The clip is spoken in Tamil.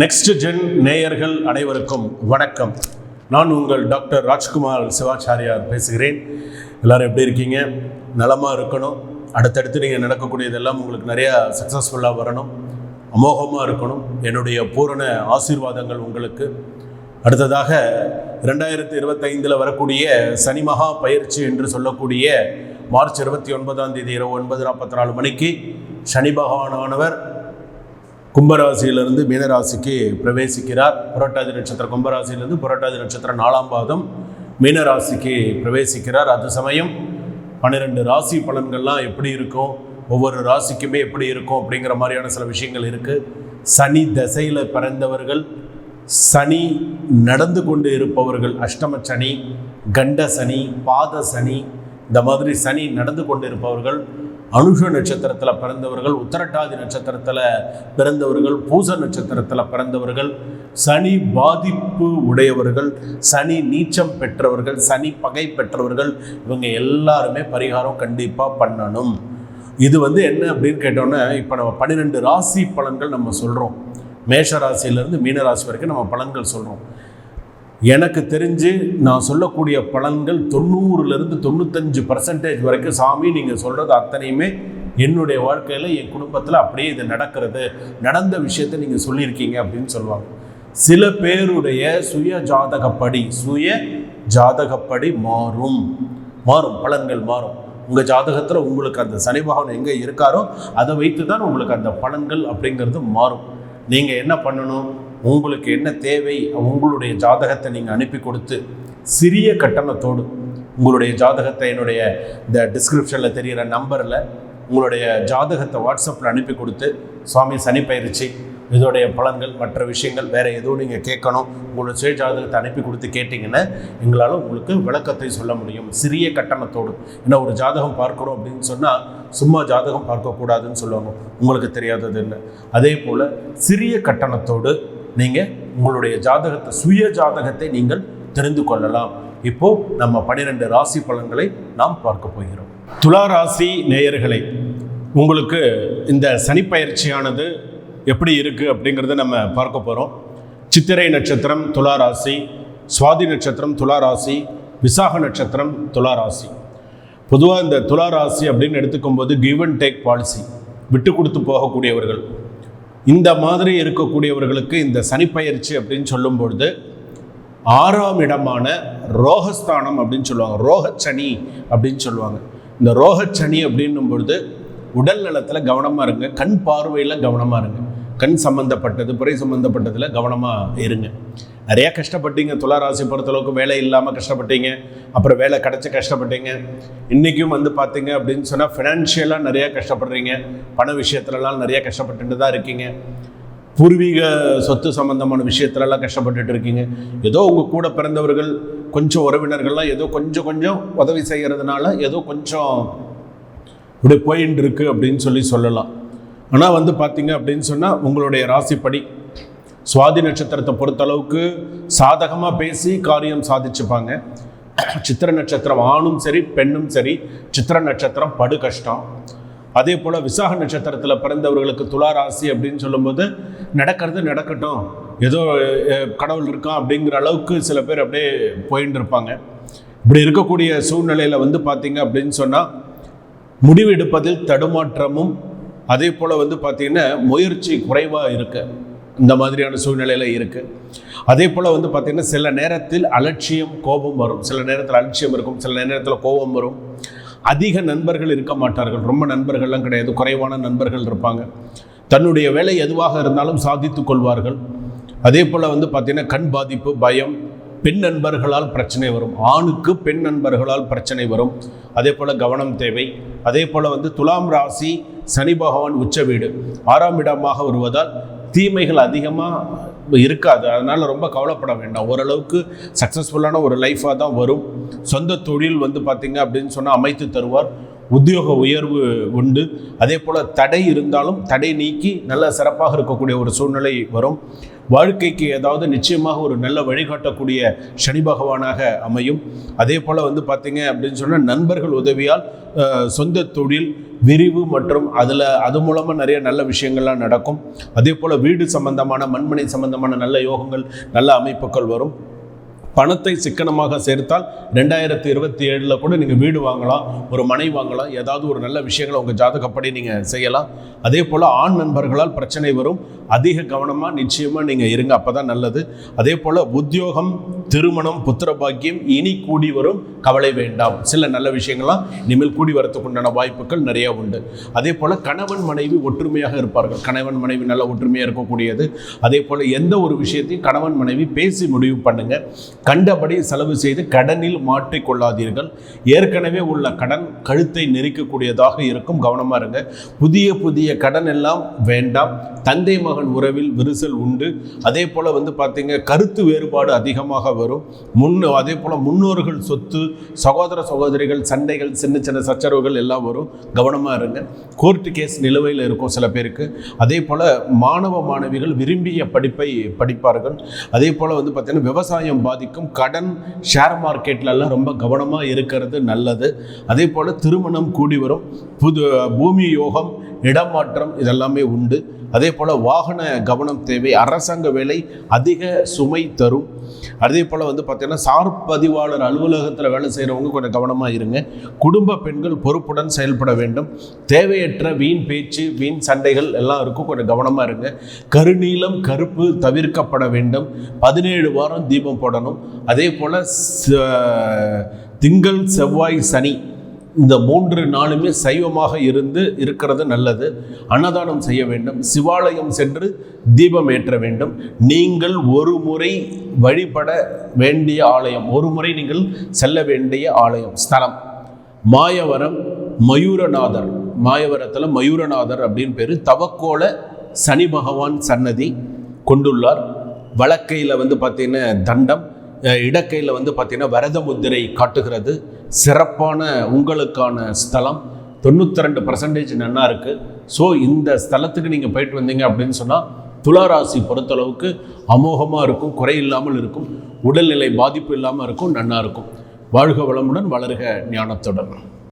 நெக்ஸ்ட் ஜென் நேயர்கள் அனைவருக்கும் வணக்கம். நான் உங்கள் டாக்டர் ராஜ்குமார் சிவாச்சாரியார் பேசுகிறேன். எல்லாரும் எப்படி இருக்கீங்க? நலமாக இருக்கணும். அடுத்தடுத்து நீங்கள் நடக்கக்கூடியதெல்லாம் உங்களுக்கு நிறையா சக்ஸஸ்ஃபுல்லாக வரணும். அமோகமாக இருக்கணும். என்னுடைய பூரண ஆசீர்வாதங்கள் உங்களுக்கு. அடுத்ததாக ரெண்டாயிரத்தி இருபத்தைந்தில் வரக்கூடிய சனி மகா பயிற்சி என்று சொல்லக்கூடிய மார்ச் இருபத்தி ஒன்பதாம் தேதி இரவு ஒன்பது நாற்பத்தி நாலு மணிக்கு சனி பகவானானவர் கும்பராசியிலிருந்து மீனராசிக்கு பிரவேசிக்கிறார். புரட்டாதி நட்சத்திரம் கும்பராசியிலிருந்து புரட்டாதி நட்சத்திரம் நாலாம் பாதம் மீனராசிக்கு பிரவேசிக்கிறார். அது சமயம் பன்னிரெண்டு ராசி பலன்கள்லாம் எப்படி இருக்கும்? ஒவ்வொரு ராசிக்குமே எப்படி இருக்கும்? அப்படிங்கிற மாதிரியான சில விஷயங்கள் இருக்குது சனி தசையில் பிறந்தவர்கள் சனி நடந்து கொண்டு இருப்பவர்கள் அஷ்டம சனி கண்ட சனி பாத சனி இந்த மாதிரி சனி நடந்து கொண்டு இருப்பவர்கள் அனுஷ நட்சத்திரத்தில் பிறந்தவர்கள் உத்தரட்டாதி நட்சத்திரத்தில் பிறந்தவர்கள் பூச நட்சத்திரத்தில் பிறந்தவர்கள் சனி பாதிப்பு உடையவர்கள் சனி நீச்சம் பெற்றவர்கள் சனி பகை பெற்றவர்கள் இவங்க எல்லாருமே பரிகாரம் கண்டிப்பாக பண்ணணும். இது வந்து என்ன அப்படின்னு கேட்டோன்னே இப்போ நம்ம பன்னிரெண்டு ராசி பலன்கள் நம்ம சொல்கிறோம் மேஷ ராசியிலேருந்து மீன ராசி வரைக்கும் நம்ம பலன்கள் சொல்கிறோம் எனக்கு தெரிஞ்சு நான் சொல்லக்கூடிய பலன்கள் தொண்ணூறுலேருந்து தொண்ணூத்தஞ்சு பர்சன்டேஜ் வரைக்கும் சாமி நீங்கள் சொல்கிறது அத்தனையுமே என்னுடைய வாழ்க்கையில் என் குடும்பத்தில் அப்படியே இது நடக்கிறது நடந்த விஷயத்தை நீங்கள் சொல்லியிருக்கீங்க அப்படின்னு சொல்லுவாங்க. சில பேருடைய சுய ஜாதகப்படி சுய ஜாதகப்படி மாறும். மாறும் பலன்கள் மாறும். உங்கள் ஜாதகத்தில் உங்களுக்கு அந்த சனி பகவான் எங்கே இருக்காரோ அதை வைத்து தான் உங்களுக்கு அந்த பலன்கள் அப்படிங்கிறது மாறும். நீங்கள் என்ன பண்ணணும்? உங்களுக்கு என்ன தேவை உங்களுடைய ஜாதகத்தை நீங்கள் அனுப்பி கொடுத்து சிறிய கட்டணத்தோடு உங்களுடைய ஜாதகத்தை என்னுடைய இந்த டிஸ்கிரிப்ஷனில் தெரிகிற நம்பரில் உங்களுடைய ஜாதகத்தை வாட்ஸ்அப்பில் அனுப்பி கொடுத்து சுவாமி சனி பயிற்சி இதோடைய பலன்கள் மற்ற விஷயங்கள் வேறு எதுவும் நீங்கள் கேட்கணும் உங்களோட சுய ஜாதகத்தை அனுப்பி கொடுத்து கேட்டிங்கன்னா எங்களால் உங்களுக்கு விளக்கத்தை சொல்ல முடியும். சிறிய கட்டணத்தோடு ஏன்னா ஒரு ஜாதகம் பார்க்குறோம் அப்படின்னு சொன்னால் சும்மா ஜாதகம் பார்க்கக்கூடாதுன்னு சொல்லுவாங்க. உங்களுக்கு தெரியாதது இல்லை அதே போல் சிறிய கட்டணத்தோடு நீங்கள் உங்களுடைய ஜாதகத்தை சுய ஜாதகத்தை நீங்கள் தெரிந்து கொள்ளலாம். இப்போ நம்ம பனிரெண்டு ராசி பலன்களை நாம் பார்க்க போகிறோம். துலா ராசி நேயர்களை உங்களுக்கு இந்த சனிப்பயிற்சியானது எப்படி இருக்குது அப்படிங்கிறத நம்ம பார்க்க போகிறோம் சித்திரை நட்சத்திரம் துலா ராசி சுவாதி நட்சத்திரம் துலா ராசி விசாக நட்சத்திரம் துலா ராசி. பொதுவாக இந்த துலா ராசி அப்படின்னு எடுத்துக்கும்போது கிவ் அண்ட் டேக் பாலிசி விட்டு கொடுத்து போகக்கூடியவர்கள். இந்த மாதிரி இருக்கக்கூடியவர்களுக்கு இந்த சனிப்பயிற்சி அப்படின்னு சொல்லும் பொழுது ஆறாம் இடமான ரோகஸ்தானம் அப்படின்னு சொல்லுவாங்க. ரோகச்சனி அப்படின்னு சொல்லுவாங்க. இந்த ரோகச்சனி அப்படின்னும் பொழுது உடல் நலத்தில் கவனமாக இருங்க. கண் பார்வையில் கவனமாக இருங்க. கண் சம்மந்தப்பட்டது புரை சம்மந்தப்பட்டதில் கவனமாக இருங்க. நிறையா கஷ்டப்பட்டீங்க துளாராசி பொறுத்தளவுக்கு வேலை இல்லாமல் கஷ்டப்பட்டீங்க அப்புறம் வேலை கிடச்சி கஷ்டப்பட்டீங்க. இன்றைக்கும் வந்து பார்த்தீங்க அப்படின்னு சொன்னால் ஃபினான்ஷியலாக நிறையா கஷ்டப்படுறீங்க. பண விஷயத்துலலாம் நிறையா கஷ்டப்பட்டுட்டு தான் இருக்கீங்க. பூர்வீக சொத்து சம்பந்தமான விஷயத்துலலாம் கஷ்டப்பட்டுட்டு இருக்கீங்க. ஏதோ உங்கள் கூட பிறந்தவர்கள் கொஞ்சம் உறவினர்கள்லாம் ஏதோ கொஞ்சம் கொஞ்சம் உதவி செய்கிறதுனால ஏதோ கொஞ்சம் இப்படி போயின்னு இருக்கு அப்படின்னு சொல்லி சொல்லலாம். ஆனால் வந்து பார்த்தீங்க அப்படின்னு சொன்னால் உங்களுடைய ராசிப்படி சுவாதி நட்சத்திரத்தை பொறுத்தளவுக்கு சாதகமாக பேசி காரியம் சாதிச்சுப்பாங்க. சித்திர நட்சத்திரம் ஆணும் சரி பெண்ணும் சரி சித்திர நட்சத்திரம் படு கஷ்டம். அதே போல் விசாக நட்சத்திரத்தில் பிறந்தவர்களுக்கு துலா ராசி அப்படின்னு சொல்லும்போது நடக்கிறது நடக்கட்டும். ஏதோ கடவுள் இருக்கான் அப்படிங்கிற அளவுக்கு சில பேர் அப்படியே போயின்னு இருப்பாங்க. இப்படி இருக்கக்கூடிய சூழ்நிலையில் வந்து பார்த்தீங்க அப்படின்னு சொன்னால் முடிவு எடுப்பதில் தடுமாற்றமும் அதே போல் வந்து பார்த்திங்கன்னா முயற்சி குறைவாக இருக்கு. இந்த மாதிரியான சூழ்நிலையில் இருக்குது அதே போல் வந்து பார்த்திங்கன்னா சில நேரத்தில் அலட்சியம் கோபம் வரும். சில நேரத்தில் அலட்சியம் இருக்கும். சில நேரத்தில் கோபம் வரும். அதிக நண்பர்கள் இருக்க மாட்டார்கள். ரொம்ப நண்பர்கள்லாம் கிடையாது. குறைவான நண்பர்கள் இருப்பாங்க. தன்னுடைய வேலை எதுவாக இருந்தாலும் சாதித்து கொள்வார்கள். அதே போல் வந்து பார்த்திங்கன்னா கண் பாதிப்பு பயம் பெண் நண்பர்களால் பிரச்சனை வரும். ஆணுக்கு பெண் நண்பர்களால் பிரச்சனை வரும். அதே போல் கவனம் தேவை. அதே போல் வந்து துலாம் ராசி சனி பகவான் உச்ச வீடு. ஆறாம் இடமாக வருவதால் தீமைகள் அதிகமாக இருக்காது. அதனால் ரொம்ப கவலைப்பட வேண்டாம். ஓரளவுக்கு சக்ஸஸ்ஃபுல்லான ஒரு லைஃபாக தான் வரும். சொந்த தொழில் வந்து பார்த்திங்க அப்படின்னு சொன்னால் அமைத்து தருவார். உத்தியோக உயர்வு உண்டு. அதே போல் தடை இருந்தாலும் தடை நீக்கி நல்ல சிறப்பாக இருக்கக்கூடிய ஒரு சூழ்நிலை வரும். வாழ்க்கைக்கு ஏதாவது நிச்சயமாக ஒரு நல்ல வழிகாட்டக்கூடிய சனி பகவானாக அமையும். அதே போல் வந்து பார்த்தீங்க அப்படின்னு சொன்னால் நண்பர்கள் உதவியால் சொந்த தொழில் விரிவு மற்றும் அதில் அது மூலமாக நிறைய நல்ல விஷயங்கள்லாம் நடக்கும். அதே போல் வீடு சம்பந்தமான மண்மனை சம்பந்தமான நல்ல யோகங்கள் நல்ல அமைப்புகள் வரும். பணத்தை சிக்கனமாக சேர்த்தால் ரெண்டாயிரத்தி இருபத்தி ஏழில் கூட நீங்கள் வீடு வாங்கலாம் ஒரு மனை வாங்கலாம் ஏதாவது ஒரு நல்ல விஷயங்களை உங்கள் ஜாதகப்படி நீங்கள் செய்யலாம். அதே போல் ஆண் நண்பர்களால் பிரச்சனை வரும். அதிக கவனமாக நிச்சயமாக நீங்கள் இருங்க அப்போ தான் நல்லது. அதே போல் உத்தியோகம் திருமணம் புத்திர பாக்கியம் இனி கூடி வரும் கவலை வேண்டாம். சில நல்ல விஷயங்கள்லாம் இனிமேல் கூடி வரத்துக்கு உண்டான வாய்ப்புகள் நிறைய உண்டு. அதே போல் கணவன் மனைவி ஒற்றுமையாக இருப்பார்கள். கணவன் மனைவி நல்ல ஒற்றுமையாக இருக்கக்கூடியது. அதே போல் எந்த ஒரு விஷயத்தையும் கணவன் மனைவி பேசி முடிவு பண்ணுங்க. கண்டபடி செலவு செய்து கடனில் மாற்றிக்கொள்ளாதீர்கள் ஏற்கனவே உள்ள கடன் கழுத்தை நெரிக்கக்கூடியதாக இருக்கும். கவனமாக இருங்க. புதிய புதிய கடன் எல்லாம் வேண்டாம். தந்தை மகன் உறவில் விரிசல் உண்டு. அதே போல் வந்து பார்த்தீங்க கருத்து வேறுபாடு அதிகமாக வரும். முன் அதே போல் முன்னோர்கள் சொத்து சகோதர சகோதரிகள் சண்டைகள் சின்ன சின்ன சச்சரவுகள் எல்லாம் வரும். கவனமாக இருங்க. கோர்ட்டு கேஸ் நிலுவையில் இருக்கும் சில பேருக்கு. அதே போல் மாணவ மாணவிகள் விரும்பிய படிப்பை படிப்பார்கள். அதே போல் வந்து பார்த்திங்கன்னா விவசாயம் பாதிக்கும். கடன் ஷேர் மார்க்கெட்லலாம் ரொம்ப கவனமாக இருக்கிறது நல்லது. அதே போல் திருமணம் கூடி வரும். புது பூமி யோகம் இடமாற்றம் இதெல்லாமே உண்டு. அதே போல் வாகன கவனம் தேவை அரசாங்க வேலை அதிக சுமை தரும். அதே போல் வந்து பார்த்திங்கன்னா சார் பதிவாளர் அலுவலகத்தில் வேலை செய்கிறவங்க கொஞ்சம் கவனமாக இருங்க. குடும்ப பெண்கள் பொறுப்புடன் செயல்பட வேண்டும். தேவையற்ற வீண் பேச்சு வீண் சண்டைகள் எல்லாம் இருக்கும். கொஞ்சம் கவனமாக இருங்க. கருநீளம் கருப்பு தவிர்க்கப்பட வேண்டும். பதினேழு வாரம் தீபம் போடணும். அதே போல் திங்கள் செவ்வாய் சனி இந்த மூன்று நாளுமே சைவமாக இருந்து இருக்கிறது நல்லது. அன்னதானம் செய்ய வேண்டும். சிவாலயம் சென்று தீபம் ஏற்ற வேண்டும். நீங்கள் ஒரு முறை வழிபட வேண்டிய ஆலயம் ஒரு முறை நீங்கள் செல்ல வேண்டிய ஆலயம் ஸ்தலம். மாயவரம் மயூரநாதர் மாயவரத்தில் மயூரநாதர் அப்படின்னு பேர். தவக்கோல சனி பகவான் சன்னதி கொண்டுள்ளார். வழக்கையில் வந்து பார்த்தீங்கன்னா தண்டம் இடக்கையில் வந்து பார்த்தீங்கன்னா வரத முத்திரை காட்டுகிறது. சிறப்பான உங்களுக்கான ஸ்தலம். தொண்ணூற்றி ரெண்டு பர்சன்டேஜ் நன்னா இருக்குது ஸோ இந்த ஸ்தலத்துக்கு நீங்கள் போயிட்டு வந்தீங்க அப்படின்னு சொன்னால் துளாராசி பொறுத்தளவுக்கு அமோகமாக இருக்கும் குறை இல்லாமல் இருக்கும் உடல்நிலை பாதிப்பு இல்லாமல் இருக்கும் நன்னா இருக்கும். வாழ்க வளமுடன் வளர்க ஞானத்துடன்